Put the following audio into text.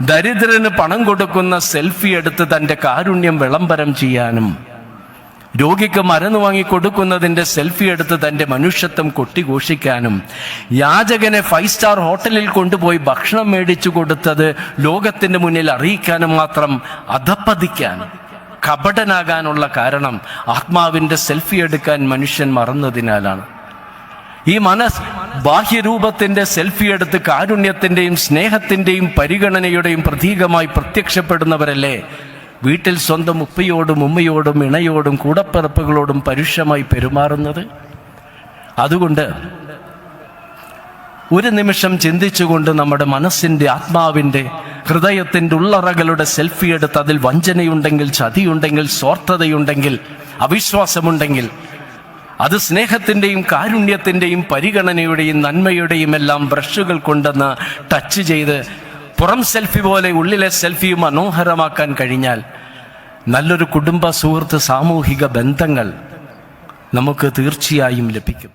ദരിദ്രന് പണം കൊടുക്കുന്ന സെൽഫി എടുത്ത് തന്റെ കാരുണ്യം വിളംബരം ചെയ്യാനും രോഗിക്ക് മരുന്ന് വാങ്ങി കൊടുക്കുന്നതിന്റെ സെൽഫി എടുത്ത് തന്റെ മനുഷ്യത്വം കൊട്ടിഘോഷിക്കാനും യാചകനെ ഫൈവ് സ്റ്റാർ ഹോട്ടലിൽ കൊണ്ടുപോയി ഭക്ഷണം മേടിച്ചു കൊടുത്തത് ലോകത്തിന്റെ മുന്നിൽ അറിയിക്കാനും മാത്രം അധപ്പതിക്കാൻ കപടനാകാനുള്ള കാരണം ആത്മാവിന്റെ സെൽഫി എടുക്കാൻ മനുഷ്യൻ മറന്നതിനാലാണ്. ഈ മനസ് ബാഹ്യരൂപത്തിന്റെ സെൽഫി എടുത്ത് കാരുണ്യത്തിന്റെയും സ്നേഹത്തിന്റെയും പരിഗണനയുടെയും പ്രതീകമായി പ്രത്യക്ഷപ്പെടുന്നവരല്ലേ? വീട്ടിൽ സ്വന്തം ഉപ്പയോടും ഉമ്മയോടും ഇണയോടും കൂടപ്പിറപ്പുകളോടും പരുഷമായി പെരുമാറുന്നത്? അതുകൊണ്ട് ഒരു നിമിഷം ചിന്തിച്ചുകൊണ്ട് നമ്മുടെ മനസ്സിന്റെ ആത്മാവിന്റെ ഹൃദയത്തിന്റെ ഉള്ളറകളുടെ സെൽഫി എടുത്ത് അതിൽ വഞ്ചനയുണ്ടെങ്കിൽ ചതിയുണ്ടെങ്കിൽ സ്വാർത്ഥതയുണ്ടെങ്കിൽ അവിശ്വാസമുണ്ടെങ്കിൽ അത് സ്നേഹത്തിന്റെയും കാരുണ്യത്തിന്റെയും പരിഗണനയുടെയും നന്മയുടെയും എല്ലാം ബ്രഷുകൾ കൊണ്ടെന്ന് ടച്ച് ചെയ്ത് പുറം സെൽഫി പോലെ ഉള്ളിലെ സെൽഫിയും മനോഹരമാക്കാൻ കഴിഞ്ഞാൽ നല്ലൊരു കുടുംബ സുഹൃത്ത് സാമൂഹിക ബന്ധങ്ങൾ നമുക്ക് തീർച്ചയായും ലഭിക്കും.